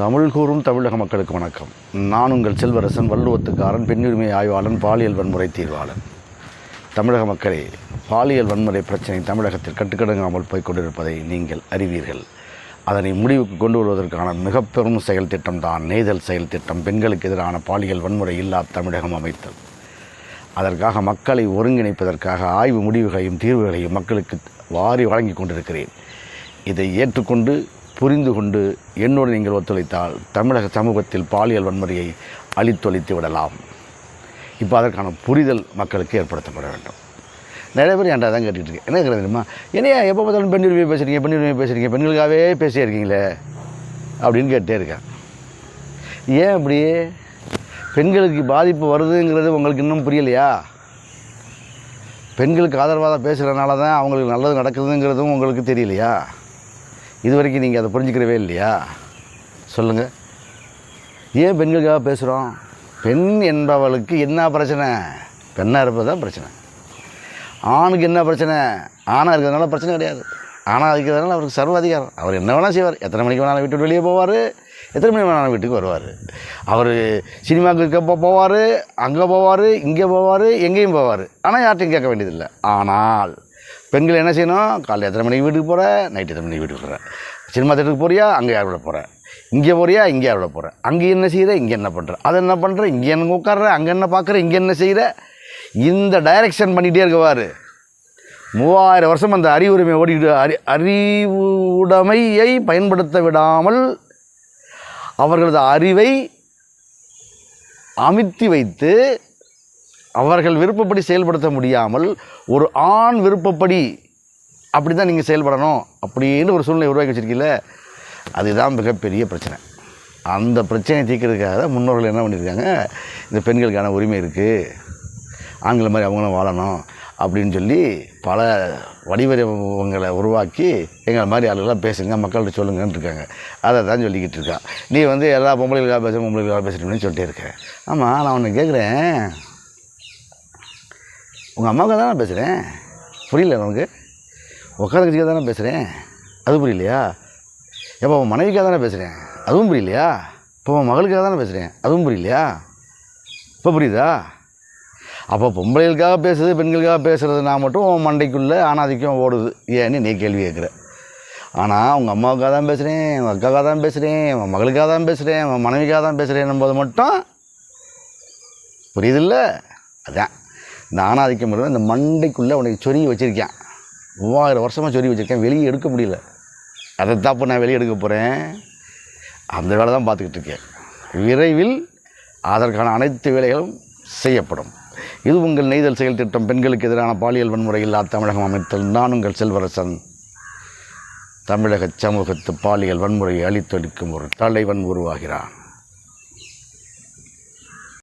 தமிழ் கூறும் தமிழக மக்களுக்கு வணக்கம். நான் உங்கள் செல்வரசன் வள்ளுவத்துக்காரன் பெண்ணுரிமை ஆய்வாளன் பாலியல் வன்முறை தீர்வாளன். தமிழக மக்களே பாலியல் வன்முறை பிரச்சனை தமிழகத்தில் கட்டுக்கடங்காமல் போய்க் கொண்டிருப்பதை நீங்கள் அறிவீர்கள். அதனை முடிவுக்கு கொண்டு வருவதற்கான மிக பெரும் செயல் திட்டம் தான் நெய்தல் செயல் திட்டம். பெண்களுக்கு எதிரான பாலியல் வன்முறை இல்லா தமிழகம் அமைத்தல். அதற்காக மக்களை ஒருங்கிணைப்பதற்காக ஆய்வு முடிவுகளையும் தீர்வுகளையும் மக்களுக்கு வாரி வழங்கி கொண்டிருக்கிறேன். இதை ஏற்றுக்கொண்டு புரிந்து கொண்டு என்னோடு நீங்கள் ஒத்துழைத்தால் தமிழக சமூகத்தில் பாலியல் வன்முறையை அழித்தொழித்து விடலாம். இப்போ அதற்கான புரிதல் மக்களுக்கு ஏற்படுத்தப்பட வேண்டும். நிறைய பேர் ஏன்டா தான் கேட்டுட்டு இருக்கேன் என்ன தெரியுமா? என்னையா எப்போ பார்த்தாலும் பெண் உரிமை பேசுகிறீங்க பெண் உரிமை பேசுகிறீங்க பெண்களுக்காகவே பேசியே இருக்கீங்களே? அப்படின்னு கேட்டே இருக்கேன் ஏன் அப்படியே பெண்களுக்கு பாதிப்பு வருதுங்கிறது உங்களுக்கு இன்னும் புரியலையா? பெண்களுக்கு ஆதரவாக பேசுகிறனால தான் அவங்களுக்கு நல்லது நடக்குதுங்கிறதும் உங்களுக்கு தெரியலையா? இது வரைக்கும் நீங்கள் அதை புரிஞ்சுக்கிறவே இல்லையா? சொல்லுங்கள் ஏன் பெண்களுக்காக பேசுகிறோம் பெண் என்பவளுக்கு என்ன பிரச்சனை? பெண்ணாக இருப்பது தான் பிரச்சனை. ஆணுக்கு என்ன பிரச்சனை? ஆணாக இருக்கிறதுனால பிரச்சனை கிடையாது. ஆணாக இருக்கிறதுனால அவருக்கு சர்வ அதிகாரம். அவர் என்ன வேணால் செய்வார். எத்தனை மணிக்கு வேணாலும் வீட்டு வெளியே போவார். எத்தனை மணி வேணாலும் வீட்டுக்கு வருவார். அவர் சினிமாவுக்கு இருக்கப்போ போவார் அங்கே போவார் இங்கே போவார் எங்கேயும் போவார். ஆனால் யார்ட்டையும் கேட்க வேண்டியதில்லை. ஆனால் பெண்கள் என்ன செய்யணும்? காலையில் எத்தனை மணிக்கு வீட்டுக்கு போகிற நைட்டு எத்தனை மணிக்கு வீட்டுக்கு போகிற சினிமா தேட்டருக்கு போறியா? அங்கே யாரோட போகிற இங்கே போறியா? இங்கே யாரோட போகிற அங்கே என்ன செய்கிற இங்கே என்ன பண்ணுற அதை என்ன பண்ணுற இங்கே என்ன உட்கார்ற? அங்கே என்ன பார்க்குற இங்கே என்ன செய்கிற இந்த டைரக்ஷன் பண்ணிகிட்டே இருக்கவார் மூவாயிரம் வருஷம் அந்த அறிவுரிமை ஓடிக்கிட்டு அறி அறிவுடைமையை பயன்படுத்த விடாமல் அவர்களது அறிவை அமித்தி வைத்து அவர்கள் விருப்பப்படி செயல்படுத்த முடியாமல் ஒரு ஆண் விருப்பப்படி அப்படி தான் நீங்கள் செயல்படணும் அப்படின்னு ஒரு சூழ்நிலை உருவாக்கி வச்சிருக்கீங்கள அதுதான் மிகப்பெரிய பிரச்சனை. அந்த பிரச்சனையை தீர்க்கறதுக்காக தான் முன்னோர்கள் என்ன பண்ணியிருக்காங்க இந்த பெண்களுக்கான உரிமை இருக்குது ஆண்களை மாதிரி அவங்களும் வாழணும் அப்படின்னு சொல்லி பல வடிவங்களை உருவாக்கி எங்களை மாதிரி ஆளுகளாக பேசுங்க மக்கள்கிட்ட சொல்லுங்கன்னு இருக்காங்க. அதை தான் சொல்லிக்கிட்டு இருக்கான் நீ வந்து எல்லா பொம்பளைகளுக்காக பேசுகிற பொம்பளைகளுக்காக பேசுகிறேன்னு சொல்லிட்டே இருக்கேன் ஆமாம் நான் ஒன்று கேட்குறேன் உங்கள் அம்மாவுக்கு தானே பேசுகிறேன் புரியல உனக்கு உட்காந்துக்கிட்டே தானே பேசுகிறேன் அது புரியலையா? எப்போ உன் மனைவிக்காக தானே பேசுகிறேன் அதுவும் புரியலையா? இப்போ உன் மகளுக்காக தானே பேசுகிறேன் அதுவும் புரியலையா? இப்போ புரியுதா? அப்போ பொம்பளைகளுக்காக பேசுறது பெண்களுக்காக பேசுகிறது நான் மட்டும் உன் மண்டைக்குள்ளே ஆணாதிக்கம் ஓடுது. ஏன்னு நீ கேள்வி கேட்குற. ஆனால் உங்கள் அம்மாவுக்காக தான் பேசுகிறேன் உங்கள் அக்காவுக்காக தான் பேசுகிறேன் உன் மகளுக்காக தான் பேசுகிறேன் உன் மனைவிக்காக தான் பேசுகிறேன் போது மட்டும் புரியுதில்ல? அதான். இந்த ஆணாதிக்கம் இருக்கிற இந்த மண்டைக்குள்ளே உனக்கு சொருகி வச்சுருக்கேன். மூவாயிரம் வருஷமாக சொருகி வச்சுருக்கேன். வெளியே எடுக்க முடியல. அதை தப்பு நான் வெளியே எடுக்க போகிறேன் அந்த வேலை தான் பார்த்துக்கிட்டு இருக்கேன். விரைவில் அதற்கான அனைத்து வேலைகளும் செய்யப்படும். இது உங்கள் நெய்தல் செயல் திட்டம். பெண்களுக்கு எதிரான பாலியல் வன்முறை இல்லா தமிழகம் அமைத்தல். நான் உங்கள் செல்வரசன். தமிழக சமூகத்து பாலியல் வன்முறையை அழித்தொழிக்கும் ஒரு தலைவன் உருவாகிறான்.